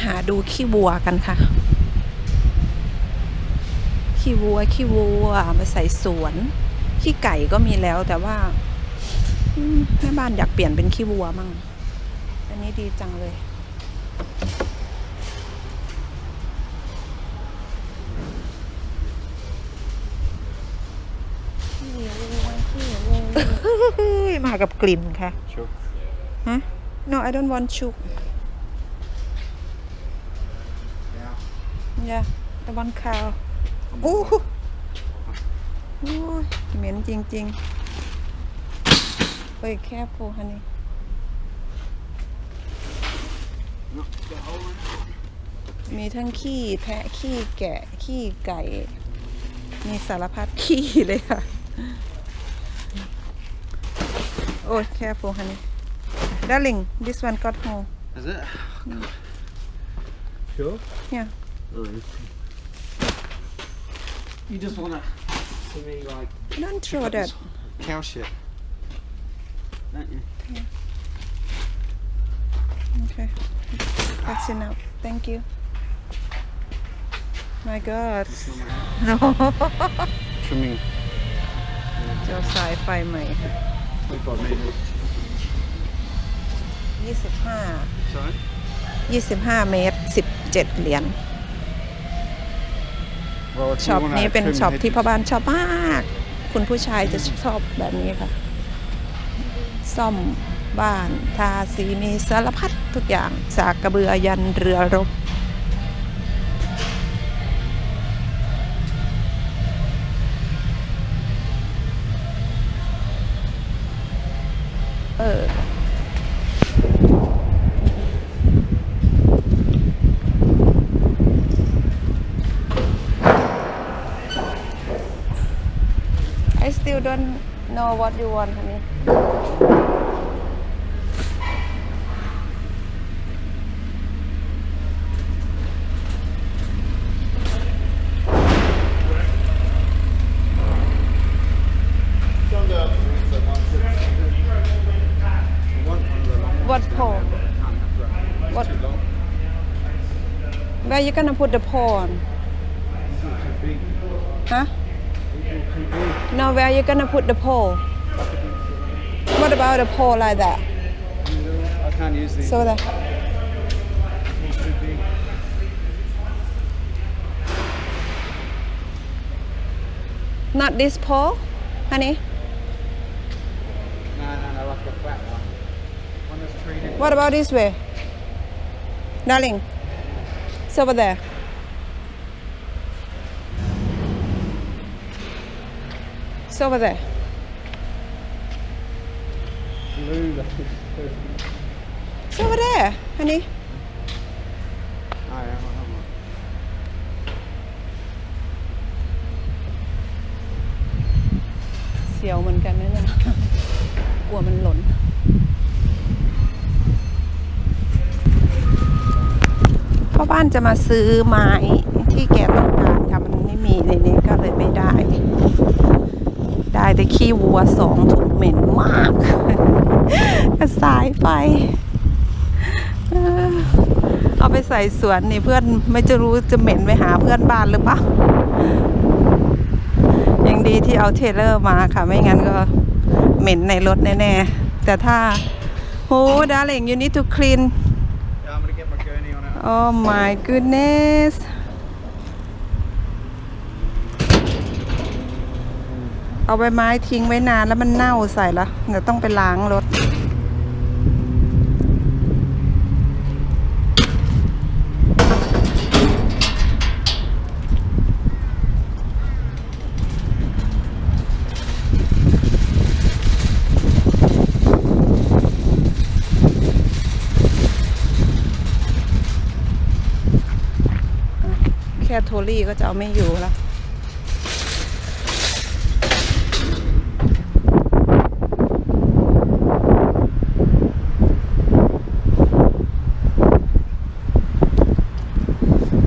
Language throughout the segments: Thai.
มาดูขี้วัวกันค่ะ ขี้วัวขี้วัวมาใส่สวน ขี้ไก่ก็มีแล้วแต่ว่าอืมแม่บ้านอยากเปลี่ยนเป็นขี้วัวมั่ง อันนี้ดีจังเลยขี้วัวขี้วัวมากับกลิ่นค่ะ Sure. ฮะ no I don't want chook yeah I want cow โอ้โหโอ้ยเหม็นจริงๆเฮ้ยแค่พูฮันนี่ Not the whole one. มีทั้งขี้แพะขี้แกะขี้ไก่ มีสารพัดขี้เลยค่ะ โอ้ยแค่พูฮันนี่ darling this one got hole Is it? Sure. yeah You just wanna to me like don't throw that cow shit, don't you? Okay. That's enough. Thank you. My God. No. Trimming. เจอสายไฟใหม่ค่ะ Twenty-five meters. 25 Sorry. 25 เมตร 17 เหรียญ Well, if ช็อปนี้เป็นช็อปที่พ่อบ้านชอบมาก คุณผู้ชายจะชอบแบบนี้ค่ะ ซ่อมบ้านทาสีมีสารพัดทุกอย่างจากกระเบือยันเรือรบเออ Don't know what you want, honey. What pole? What? Where you gonna put the pole on? Huh? No, where are you gonna put the pole? What about a pole like that? I can't use these. So that. Not this pole, honey. No, no, no, like a flat one. One that's treated. What about this way? Darling. It's over there. It's over there. Blue. though. It's over there, honey. Oh, yeah, well, hold on. เสียวเหมือนกันนะเนี่ยกลัวมันหล่น พ่อบ้านจะมาซื้อไม้ที่แกต้องการค่ะ มันไม่มีในนี้ก็เลยไม่ได้ได้ แต่ขี้วัวสองถุงเหม็นมากกระสายไฟเออเอาไปใส่สวนนี่เพื่อนไม่จะรู้จะเหม็นไปหาเพื่อนบ้านหรือเปล่ายังดีที่เอาเทรลเลอร์มาค่ะ ไม่งั้นก็เหม็นในรถแน่ๆ แต่ถ้าโหดาเ i ง you need to clean Yeah, I'm gonna get my gurney on it. oh my goodness เอาใบไม้ทิ้งไว้นานแล้วมันเน่าใส่ละเดี๋ยวต้องไปล้างรถ แค่โทรี่ก็จะเอาไม่อยู่แล้ว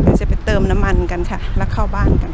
เดี๋ยวจะไปเติมน้ำมัน กันค่ะ แล้วเข้าบ้านกัน